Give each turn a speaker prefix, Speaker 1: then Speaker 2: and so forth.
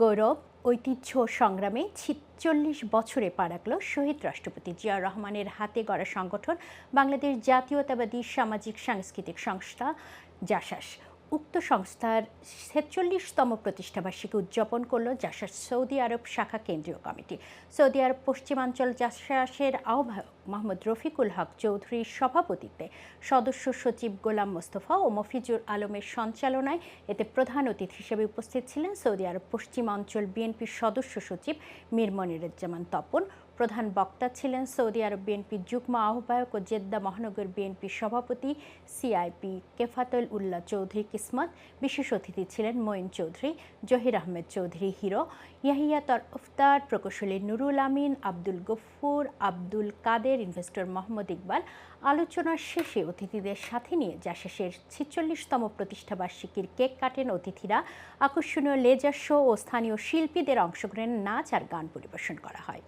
Speaker 1: গৌরব ঐতিহ্য সংগ্রামে ছিচল্লিশ বছরে পা রাখল শহীদ রাষ্ট্রপতি জিয়া রহমানের হাতে গড়া সংগঠন বাংলাদেশ জাতীয়তাবাদী সামাজিক সাংস্কৃতিক সংস্থা জাসাস। উক্ত সংস্থার ছেচল্লিশতম প্রতিষ্ঠাবার্ষিকী উদযাপন করল জাসাস সৌদি আরব শাখা কেন্দ্রীয় কমিটি। সৌদি আরব পশ্চিমাঞ্চল জাসাসের আহ্বায়ক মোহাম্মদ রফিকুল হক চৌধুরীর সভাপতিত্বে সদস্য সচিব গোলাম মোস্তফা ও মফিজুর আলমের সঞ্চালনায় এতে প্রধান অতিথি হিসেবে উপস্থিত ছিলেন সৌদি আরব পশ্চিমাঞ্চল বিএনপির সদস্য সচিব মীর মনিরুজ্জামান তপন প্রধান বক্তা ছিলেন সৌদি আরব বিএনপির যুগ্ম আহ্বায়ক ও জেদ্দা মহানগর বিএনপির সভাপতি সিআইপি কেফাতুল উল্লাহ চৌধুরী কিসমত, বিশেষ অতিথি ছিলেন মঈন চৌধুরী, জহির আহমেদ চৌধুরী হিরো, ইয়াহিয়া তরফদার প্রকৌশলী নুরুল আমিন, আব্দুল গফুর, আব্দুল কাদের, ইনভেস্টর মোহাম্মদ ইকবাল। আলোচনার শেষে অতিথিদের সাথে নিয়ে জাসাসের ছিচল্লিশতম প্রতিষ্ঠাবার্ষিকীর কেক কাটেন অতিথিরা। আকর্ষণীয় লেজার শো ও স্থানীয় শিল্পীদের অংশগ্রহণের নাচ আর গান পরিবেশন করা হয়।